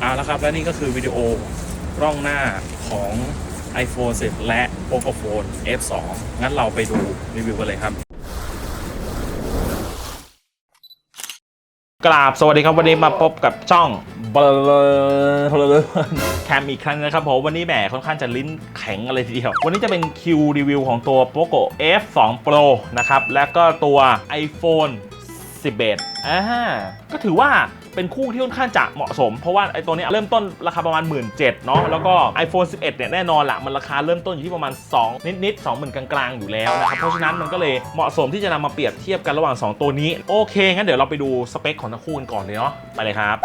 เอาละครับ และนี่ก็คือวิดีโอกล้องหน้าของ iPhone 10 และ Poco Phone F2 งั้นเราไปดูรีวิวกันเลยครับ กราบสวัสดีครับวันนี้มาพบกับช่องเบลแคมอีกครั้งนะครับผมวันนี้แหมค่อนข้างจะลิ้นแข็งอะไรทีเดียว วันนี้จะเป็นคิวรีวิวของตัว Poco F2 Pro นะครับ และก็ตัว iPhone 11อ่าก็ถือว่า เป็นคู่ที่ค่อนข้างจะเหมาะสม เพราะว่าไอ้ตัวนี้เริ่มต้นราคาประมาณ 1 7ื่นเนาะแล้วก็ iPhone 11 เนี่ยแน่นอนละมันราคาเริ่มต้นอยู่ที่ประมาณ 2 นิดๆ20,000 กลางๆ อยู่แล้วนะครับเพราะฉะนั้นมันก็เลยเหมาะสมที่จะนำมาเปรียบเทียบกันระหว่าง 2 ตัวนี้ โอเคงั้นเดี๋ยวเราไปดูสเปคของทั้งคู่กันก่อนเลยเนาะไปเลยครับ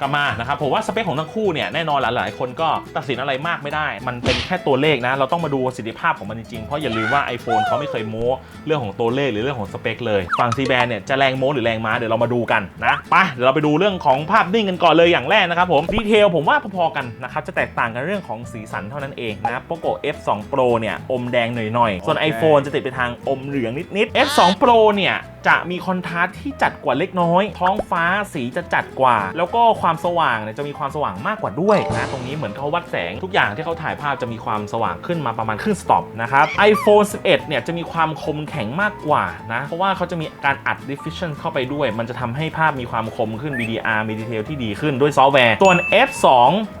กลับมานะครับผมว่าสเปคของทั้งคู่เนี่ยแน่นอนหลายๆคนก็ตัดสินอะไรมากไม่ได้ มันเป็นแค่ตัวเลขนะ เราต้องมาดูประสิทธิภาพของมันจริงๆ เพราะอย่าลืมว่า iPhone เขาไม่เคยโม้เรื่องของตัวเลขหรือเรื่องของสเปคเลย ฝั่ง C band เนี่ยจะแรงโม้หรือแรงม้าเดี๋ยวเรามาดูกันนะไปเดี๋ยวเราไปดูเรื่องของภาพนิ่งกันก่อนเลยอย่างแรกนะครับผมดีเทลผมว่าพอๆกันนะครับจะแตกต่างกันเรื่องของสีสันเท่านั้นเองนะ Poco F2 Pro เนี่ยอมแดงหน่อยๆส่วน iPhone จะติดไปทางอมเหลืองนิดๆ F2 Pro เนี่ยจะมีคอนทราสต์ที่จัดกว่าเล็กน้อย ท้องฟ้าสีจะจัดกว่า แล้วก็ความสว่างเนี่ยจะมีความสว่างมากกว่าด้วยนะตรงนี้เหมือนเขาวัดแสงทุกอย่างที่เขาถ่ายภาพจะมีความสว่างขึ้นมาประมาณครึ่งสต็อปนะครับ iPhone 11 เนี่ยจะมีความคมแข็งมากกว่านะเพราะว่าเขาจะมีการอัด diffusion เข้าไปด้วย มันจะทำให้ภาพมีความคมขึ้น VDR มีดีเทลที่ดีขึ้นด้วยซอฟต์แวร์ส่วน F2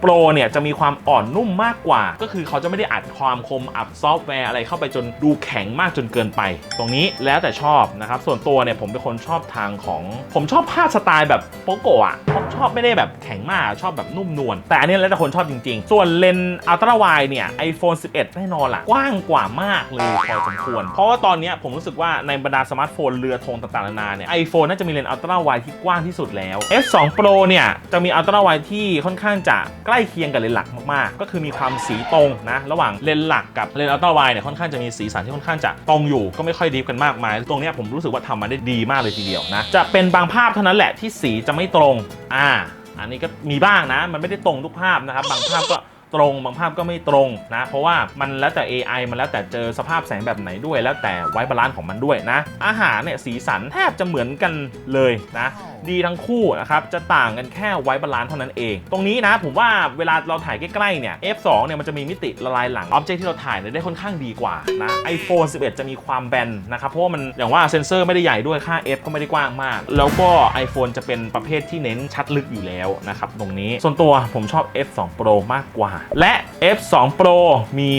Pro เนี่ยจะมีความอ่อนนุ่มมากกว่า ก็คือเขาจะไม่ได้อัดความคมอัดซอฟต์แวร์อะไรเข้าไปจนดูแข็งมากจนเกินไป ตรงนี้แล้วแต่ชอบนะครับส่วนตัวเนี่ยผมเป็นคนชอบทางของ ผมชอบภาสไตล์แบบโปโกะอะผมชอบไม่ได้แบบแข็งมากชอบแบบนุ่มนวลแต่อันนี้แล้วแต่คนชอบจริงๆ ส่วนเลนส์อัลตร้าไวเนี่ย iPhone 11 แน่นอนล่ะกว้างกว่ามากเลยพอสมควร เพราะว่าตอนนี้ผมรู้สึกว่าในบรรดาสมาร์ทโฟนเรือธงต่างๆนานาเนี่ย iPhone น่าจะมีเลนส์อัลตร้าไวที่กว้างที่สุดแล้ว F2 Pro เนี่ย จะมีอัลตร้าไวที่ค่อนข้างจะใกล้เคียงกับเลนส์หลักมากๆ ก็คือมีความสีตรงนะระหว่างเลนส์หลักกับเลนส์อัลตร้าไวเนี่ยค่อนข้างจะมีสีสันที่ค่อนข้างจะตรงอยู่ก็ไม่ค่อยดีฟกันมากมายตรงเนี้ยผมรู้สึกว่าทำมาได้ดีมากเลยทีเดียวนะ จะเป็นบางภาพเท่านั้นแหละที่สีจะไม่ตรง อ่า อันนี้ก็มีบ้างนะ มันไม่ได้ตรงทุกภาพนะครับ บางภาพก็ ตรงบางภาพก็ไม่ตรงนะเพราะว่ามันแล้วแต่ AI มันแล้วแต่เจอสภาพแสงแบบไหนด้วย แล้วแต่ไว้บาลานซ์ของมันด้วยนะ อาหารเนี่ยสีสันแทบจะเหมือนกันเลยนะดีทั้งคู่นะครับจะต่างกันแค่ไว้บาลานซ์เท่านั้นเอง ตรงนี้นะผมว่าเวลาเราถ่ายใกล้ๆเนี่ย F2 เนี่ยมันจะมีมิติละลายหลังออบเจกที่เราถ่ายเนี่ยได้ค่อนข้างดีกว่านะ iPhone 11 จะมีความแบนนะครับเพราะว่ามันอย่างว่าเซนเซอร์ไม่ได้ใหญ่ด้วยค่า f ก็ไม่ได้กว้างมาก แล้วก็ iPhone จะเป็นประเภทที่เน้นชัดลึกอยู่แล้วนะครับตรงนี้ส่วนตัวผมชอบ F2 Pro มากกว่าและ F2 Pro มี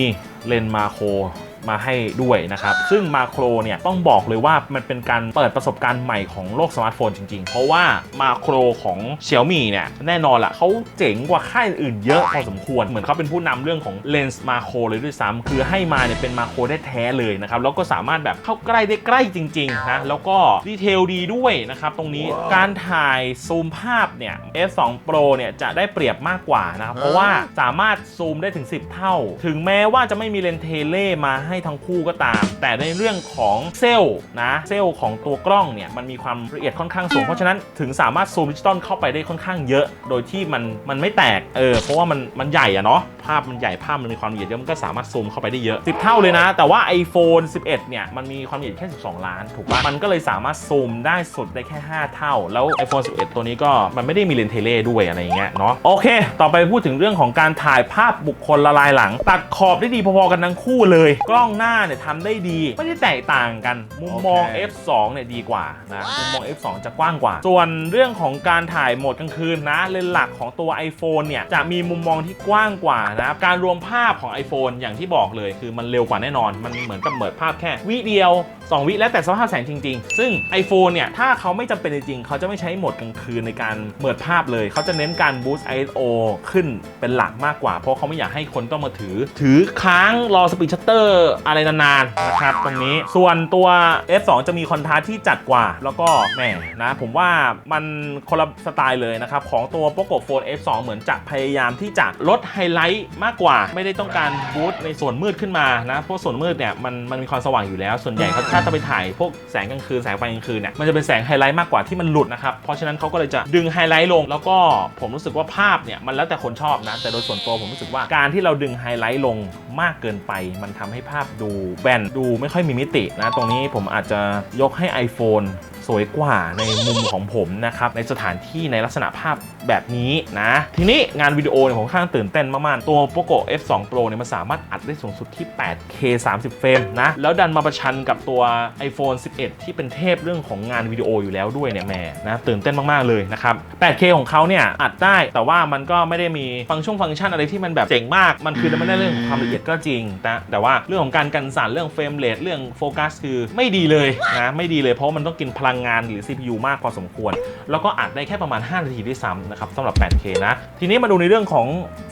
เลนส์มาโคร มาให้ด้วยนะครับ ซึ่งมาโครเนี่ยต้องบอกเลยว่ามันเป็นการเปิดประสบการณ์ใหม่ของโลกสมาร์ทโฟนจริงๆ เพราะว่ามาโครของ Xiaomi เนี่ยแน่นอนละเขาเจ๋งกว่าค่ายอื่นๆเยอะพอสมควร เหมือนเขาเป็นผู้นำเรื่องของเลนส์มาโครเลยด้วยซ้ำคือให้มาเนี่ยเป็นมาโครได้แท้ๆเลยนะครับ แล้วก็สามารถแบบเข้าใกล้ได้ใกล้จริงๆนะแล้วก็ดีเทลดีด้วยนะครับตรงนี้การถ่ายซูมภาพเนี่ย F2 Pro เนี่ยจะได้เปรียบมากกว่านะครับเพราะว่าสามารถซูมได้ถึง 10 เท่า ถึงแม้ว่าจะไม่มีเลนส์เทเลมาใให้ทั้งคู่ก็ตาม แต่ในเรื่องของเซลล์นะเซลล์ของตัวกล้องเนี่ยมันมีความละเอียดค่อนข้างสูง เพราะฉะนั้นถึงสามารถซูมดิจิตอลเข้าไปได้ค่อนข้างเยอะ โดยที่มันมันไม่แตกเออเพราะว่ามันมันใหญ่อะเนาะภาพมันใหญ่ภาพมันมีความละเอียดเยอะมันก็สามารถซูมเข้าไปได้เยอะ 10 เท่าเลยนะ แต่ว่า iPhone 11 เนี่ยมันมีความละเอียดแค่ 12 ล้านถูกปะมันก็เลยสามารถซูมได้สุดได้แค่ 5 เท่า แล้ว iPhone 11 ตัวนี้ก็มันไม่ได้มีเลนส์เทเลด้วยอะไรอย่างเงี้ยเนาะโอเค ต่อไปพูดถึงเรื่องของการถ่ายภาพบุคคลละลายหลัง ตัดขอบได้ดีพอๆกันทั้งคู่เลยกล้องหน้าเนี่ยทำได้ดี ไม่ได้แตกต่างกัน มุมมองโอเค F2 เนี่ยดีกว่านะมุมมอง F2 จะกว้างกว่า ส่วนเรื่องของการถ่ายโหมดกลางคืนนะเลนส์หลักของตัว iPhone เนี่ยจะมีมุมมองที่กว้างกว่านะครับการรวมภาพของ iPhone อย่างที่บอกเลย คือมันเร็วกว่าแน่นอน มันเหมือนกับเปิดภาพแค่วิเดียว 2 วิแล้วแต่สภาพแสงจริง ๆ ซึ่ง iPhone เนี่ย ถ้าเขาไม่จำเป็นจริงๆเขาจะไม่ใช้โหมดกลางคืนในการเปิดภาพเลย เขาจะเน้นการบูสต์ ISO ขึ้นเป็นหลักมากกว่า เพราะเขาไม่อยากให้คนต้องมาถือ ถือค้างรอสปีดชัตเตอร์อะไรนานๆนะครับตรงนี้ส่วนตัว F2 จะมีคอนทราสต์ที่จัดกว่า แล้วก็แหมนะผมว่ามันคนละสไตล์เลยนะครับของตัว Poco Phone F2 เหมือนจะพยายามที่จะลดไฮไลท์มากกว่า ไม่ได้ต้องการบูสต์ในส่วนมืดขึ้นมานะเพราะส่วนมืดเนี่ยมันมันมีความสว่างอยู่แล้ว ส่วนใหญ่เขาถ้าจะไปถ่ายพวกแสงกลางคืนแสงไฟกลางคืนเนี่ยมันจะเป็นแสงไฮไลท์มากกว่าที่มันหลุดนะครับเพราะฉะนั้นเขาก็เลยจะดึงไฮไลท์ลง แล้วก็ผมรู้สึกว่าภาพเนี่ยมันแล้วแต่คนชอบนะแต่โดยส่วนตัวผมรู้สึกว่าการที่เราดึงไฮไลท์ลงมากเกินไป มันทำให้ภาพดูแบนดูไม่ค่อยมีมิตินะตรงนี้ผมอาจจะยกให้ iPhone สวยกว่าในมุมของผมนะครับในสถานที่ในลักษณะภาพแบบนี้นะ ทีนี้งานวิดีโอเนี่ยผมค่อนข้างตื่นเต้นมากๆ ตัว Poco F2 Pro เนี่ยมันสามารถอัดได้สูงสุดที่ 8K 30 เฟรมนะ แล้วดันมาประชันกับตัว iPhone 11 ที่เป็นเทพเรื่องของงานวิดีโออยู่แล้วด้วยเนี่ยแม่นะตื่นเต้นมากๆเลยนะครับ 8K ของเขาเนี่ยอัดได้แต่ว่ามันก็ไม่ได้มีฟังก์ชันฟังก์ชันอะไรที่มันแบบเจ๋งมาก มันคือมันได้เรื่องของความละเอียดก็จริงแต่แต่ว่าเรื่องของการกันสั่นเรื่องเฟรมเรทเรื่องโฟกัสคือไม่ดีเลยนะไม่ดีเลยเพราะมันต้องกินพลังงานหรือ CPU มากพอสมควร แล้วก็อัดได้แค่ประมาณ 5 นาทีด้วยซ้ำนะครับสำหรับ 8K นะ ทีนี้มาดูในเรื่องของ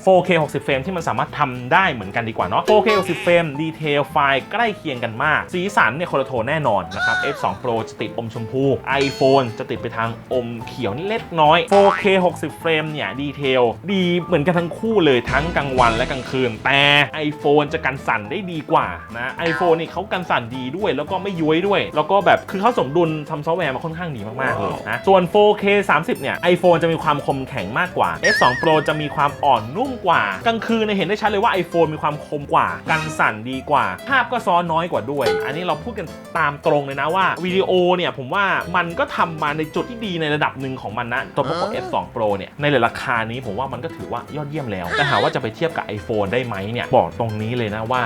4K 60 เฟรมที่มันสามารถทำได้เหมือนกันดีกว่าเนาะ 4K 60 เฟรมดีเทลไฟล์ใกล้เคียงกันมาก สีสันเนี่ยคนละโทนแน่นอนนะครับ F2 Pro จะติดอมชมพู iPhone จะติดไปทางอมเขียวนิดเล็กน้อย 4K 60 เฟรมเนี่ยดีเทลดีเหมือนกันทั้งคู่เลยทั้งกลางวันและกลางคืน แต่ iPhone จะกันสั่นได้ดีกว่านะ iPhone นี่เขากันสั่นดีด้วย แล้วก็ไม่ย้วยด้วย แล้วก็แบบคือเขาสมดุลทำซอฟต์แวร์มาค่อนข้างดีมากๆเลยนะส่วน 4K 30 เนี่ย iPhone จะมีความคมแข็งมากกว่า F2 Pro จะมีความอ่อนนุ่มกว่ากลางคืนเนี่ยเห็นได้ชัดเลยว่า iPhone มีความคมกว่า กันสั่นดีกว่า ภาพก็ซ้อนน้อยกว่าด้วย อันนี้เราพูดกันตามตรงเลยนะว่าวิดีโอเนี่ยผมว่ามันก็ทำมาในจุดที่ดีในระดับหนึ่งของมันนะตัว Poco F2 Pro เนี่ยในราคานี้ผมว่ามันก็ถือว่ายอดเยี่ยมแล้ว แต่หาว่าจะไปเทียบกับ iPhone ได้ไหมเนี่ยบอกตรงนี้เลยนะว่า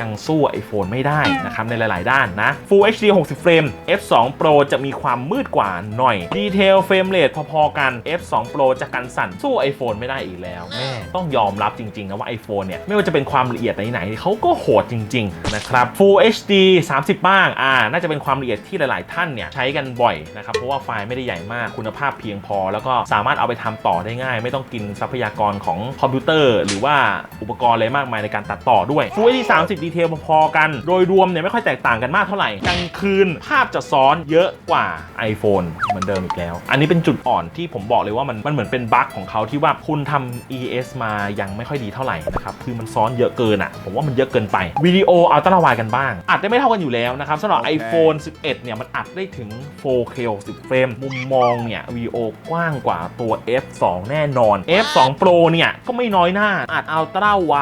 ยังสู้ iPhone ไม่ได้นะครับในหลาย ๆ ด้านนะ Full HD 60 เฟรม F2 Pro จะมีความมืดกว่าหน่อยดีเทลเฟรมเรทพอ ๆ กัน F2 Pro จะกันสั่นสู้ iPhone ไม่ได้อีกแล้วแม่ต้องยอมรับจริงๆนะว่า iPhone เนี่ยไม่ว่าจะเป็นความละเอียดไหนๆเขาก็โหดจริงๆนะครับ Full HD 30 บ้างอ่าน่าจะเป็นความละเอียดที่หลายๆ ท่านเนี่ยใช้กันบ่อยนะครับเพราะว่าไฟล์ไม่ได้ใหญ่มากคุณภาพเพียงพอ แล้วก็สามารถเอาไปทำต่อได้ง่าย ไม่ต้องกินทรัพยากรของคอมพิวเตอร์ หรือว่าอุปกรณ์อะไรมากมายในการตัดต่อด้วย Full HD 30 ดีเทลพอๆกัน โดยรวมเนี่ยไม่ค่อยแตกต่างกันมากเท่าไหร่กลางคืนภาพจะซ้อนเยอะกว่า iPhone เหมือนเดิมอีกแล้ว อันนี้เป็นจุดอ่อนที่ผมบอกเลยว่ามันมันเหมือนเป็นบั๊กของเขาที่ว่าคุณทำ ES มายังไม่ค่อยดีเท่าไหร่นะครับคือมันซ้อนเยอะเกินอะผมว่ามันเยอะเกินไปวิดีโอเอาตร้าไวกันบ้าง อัดได้ไม่เท่ากันอยู่แล้วนะครับสำหรับโอเค iPhone 11 เนี่ยมันอัดได้ถึง 4K 60 เฟรมมุมมองเนี่ยวิดีโอกว้างกว่าตัว F2 แน่นอน F2 Pro เนี่ยก็ไม่น้อยหน้าอัดอัลตร้าไว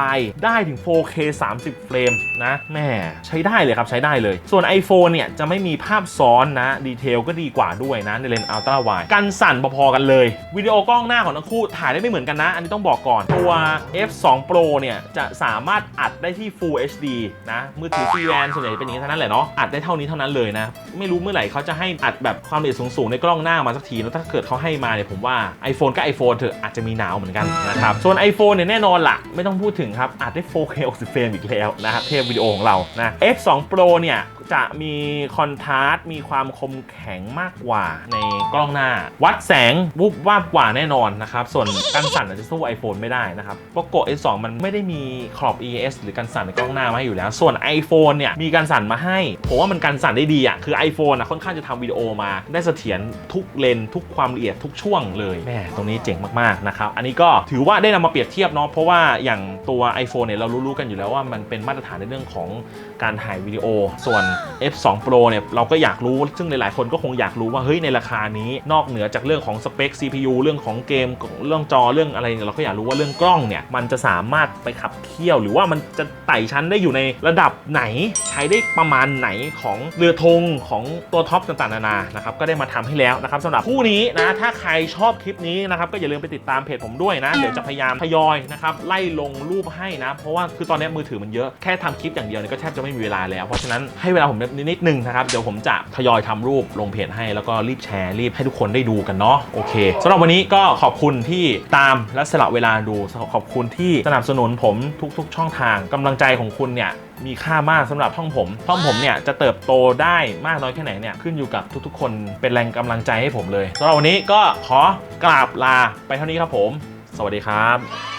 ได้ถึง 4K 30 เฟรมนะแม่ใช้ได้เลยครับใช้ได้เลย ส่วน iPhone เนี่ยจะไม่มีภาพซ้อนนะดีเทลก็ดีกว่าด้วยนะในเลนส์อัลตร้าไวกันสั่นพอๆกันเลยวิดีโอกล้องหน้าของทั้งคู่ถ่ายได้ไม่เหมือนกันนะ อันนี้ต้องบอกก่อนตัว F2 Pro เนี่ย จะสามารถอัดได้ที่ Full HD นะ มือถือฟีแวนส่วนใหญ่เป็นอย่างนี้เท่านั้นแหละเนาะ อัดได้เท่านี้เท่านั้นเลยนะ ไม่รู้เมื่อไหร่เขาจะให้อัดแบบความละเอียดสูง ๆ ในกล้องหน้ามาสักที แล้วถ้าเกิดเขาให้มาเนี่ยผมว่า iPhone ก็ iPhone เถอะอาจจะมีหนาวเหมือนกันนะครับ ส่วน iPhone เนี่ยแน่นอนละไม่ต้องพูดถึงครับอัดได้ 4K 60เฟรมอีกแล้วนะครับเทพวิดีโอของเรานะ F2 Pro เนี่ยจะมีคอนทราสต์มีความคมแข็งมากกว่าในกล้องหน้า วัดแสงวุบวาบกว่าแน่นอนนะครับ ส่วนกันสั่นอาจจะสู้ iPhone ไม่ได้นะครับโปโก S2 มันไม่ได้มีขอบ ES หรือกันสั่นในกล้องหน้ามาให้อยู่แล้ว ส่วน iPhone เนี่ยมีกันสั่นมาให้ผมว่ามันกันสั่นได้ดีอะคือ iPhone อะค่อนข้างจะทำวิดีโอมา ได้เสถียรทุกเลนทุกความละเอียดทุกช่วงเลยแม่ตรงนี้เจ๋งมากๆนะครับอันนี้ก็ถือว่าได้นำมาเปรียบเทียบเนาะเพราะว่าอย่างตัว iPhone เนี่ยเรารู้ๆกันอยู่แล้วว่ามันเป็นมาตรฐานในเรื่องของการถ่ายวิดีโอส่วน F2 Pro เนี่ยเราก็อยากรู้ซึ่งหลายๆ คนก็คงอยากรู้ว่าเฮ้ยในราคานี้นอกเหนือจากเรื่องของสเปค CPU เรื่องของเกมเรื่องจอเรื่องอะไรเนี่ยเราก็อยากรู้ว่าเรื่องกล้องเนี่ยมันจะสามารถไปขับเคี่ยว หรือว่ามันจะไต่ชั้นได้อยู่ในระดับไหน ใช้ได้ประมาณไหนของเรือธงของตัวท็อปต่างๆนานานะครับก็ได้มาทำให้แล้วนะครับสำหรับคู่นี้นะถ้าใครชอบคลิปนี้นะครับก็อย่าลืมไปติดตามเพจผมด้วยนะเดี๋ยวจะพยายามทยอยนะครับไล่ลงรูปให้นะ เพราะว่าคือตอนนี้มือถือมันเยอะแค่ทำคลิปอย่างเดียวเนี่ยก็แทบจะไม่มีเวลาแล้วเพราะฉะนั้นให้เวลาผมนิดนึงนะครับ เดี๋ยวผมจะทยอยทำรูปลงเพจให้แล้วก็รีบแชร์รีบให้ทุกคนได้ดูกันเนาะโอเคสำหรับวันนี้ก็ขอบคุณที่ตามและสละเวลาดูขอบคุณที่สนับสนุนผมทุก ๆ ช่องทางกำลังใจของคุณเนี่ยมีค่ามากสำหรับช่องผมช่องผมเนี่ยจะเติบโตได้มากน้อยแค่ไหนเนี่ยขึ้นอยู่กับทุกๆ คนเป็นแรงกำลังใจให้ผมเลยสำหรับวันนี้ก็ขอกราบลาไปเท่านี้ครับผม สวัสดีครับ